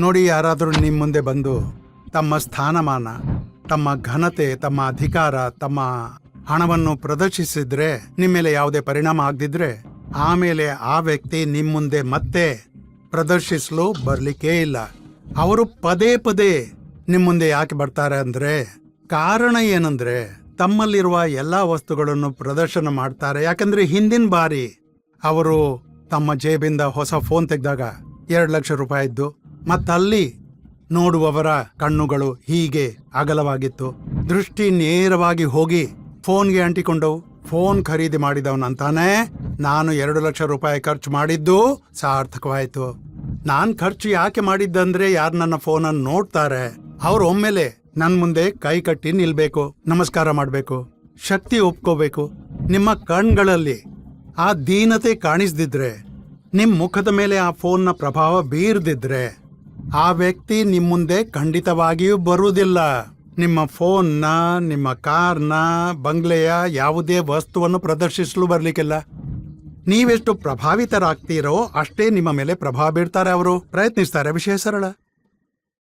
ನೋಡಿ ಯಾರಾದರೂ ನಿಮ್ಮ ಮುಂದೆ ಬಂದು ತಮ್ಮ ಸ್ಥಾನಮಾನ, ತಮ್ಮ ಘನತೆ, ತಮ್ಮ ಅಧಿಕಾರ, ತಮ್ಮ ಹಣವನ್ನು ಪ್ರದರ್ಶಿಸಿದ್ರೆ ನಿಮ್ಮ ಮೇಲೆ ಯಾವುದೇ ಪರಿಣಾಮ ಆಗದಿದ್ರೆ ಆಮೇಲೆ ಆ ವ್ಯಕ್ತಿ ನಿಮ್ಮ ಮುಂದೆ ಮತ್ತೆ ಪ್ರದರ್ಶಿಸಲು ಬರಲಿಕ್ಕೇ ಇಲ್ಲ. ಅವರು ಪದೇ ಪದೇ ನಿಮ್ಮ ಮುಂದೆ ಯಾಕೆ ಬರ್ತಾರೆ ಅಂದ್ರೆ, ಕಾರಣ ಏನಂದ್ರೆ, ತಮ್ಮಲ್ಲಿರುವ ಎಲ್ಲಾ ವಸ್ತುಗಳನ್ನು ಪ್ರದರ್ಶನ ಮಾಡ್ತಾರೆ. ಯಾಕಂದ್ರೆ ಹಿಂದಿನ ಬಾರಿ ಅವರು ತಮ್ಮ ಜೇಬಿಂದ ಹೊಸ ಫೋನ್ ತೆಗೆದಾಗ ಎರಡು ಲಕ್ಷ ರೂಪಾಯಿ ಇದ್ದು ಮತ್ತಲ್ಲಿ ನೋಡುವವರ ಕಣ್ಣುಗಳು ಹೀಗೆ ಅಗಲವಾಗಿತ್ತು. ದೃಷ್ಟಿ ನೇರವಾಗಿ ಹೋಗಿ ಫೋನ್ಗೆ ಅಂಟಿಕೊಂಡವು. ಫೋನ್ ಖರೀದಿ ಮಾಡಿದವನಂತಾನೆ ನಾನು ಎರಡು ಲಕ್ಷ ರೂಪಾಯಿ ಖರ್ಚು ಮಾಡಿದ್ದು ಸಾರ್ಥಕವಾಯಿತು. ನಾನು ಖರ್ಚು ಯಾಕೆ ಮಾಡಿದ್ದಂದ್ರೆ ಯಾರು ನನ್ನ ಫೋನನ್ನು ನೋಡ್ತಾರೆ. ಅವ್ರು ಒಮ್ಮೆಲೆ ನನ್ನ ಮುಂದೆ ಕೈ ಕಟ್ಟಿ ನಿಲ್ಬೇಕು, ನಮಸ್ಕಾರ ಮಾಡಬೇಕು, ಶಕ್ತಿ ಒಪ್ಕೋಬೇಕು. ನಿಮ್ಮ ಕಣ್ಗಳಲ್ಲಿ ಆ ದೀನತೆ ಕಾಣಿಸ್ದಿದ್ರೆ ನಿಮ್ಮ ಮುಖದ ಮೇಲೆ ಆ ಫೋನ್ನ ಪ್ರಭಾವ ಬೀರ್ದಿದ್ರೆ ಆ ವ್ಯಕ್ತಿ ನಿಮ್ ಮುಂದೆ ಖಂಡಿತವಾಗಿಯೂ ಬರುವುದಿಲ್ಲ. ನಿಮ್ಮ ಫೋನ್ನ, ನಿಮ್ಮ ಕಾರ್ನ, ಬಂಗ್ಲೆಯ ಯಾವುದೇ ವಸ್ತುವನ್ನು ಪ್ರದರ್ಶಿಸಲು ಬರಲಿಕ್ಕಿಲ್ಲ. ನೀವೆಷ್ಟು ಪ್ರಭಾವಿತರಾಗ್ತೀರೋ ಅಷ್ಟೇ ನಿಮ್ಮ ಮೇಲೆ ಪ್ರಭಾವ ಬೀರ್ತಾರೆ ಅವರು. ಪ್ರಯತ್ನಿಸ್ತಾರೆ. ವಿಷಯ ಸರಳ.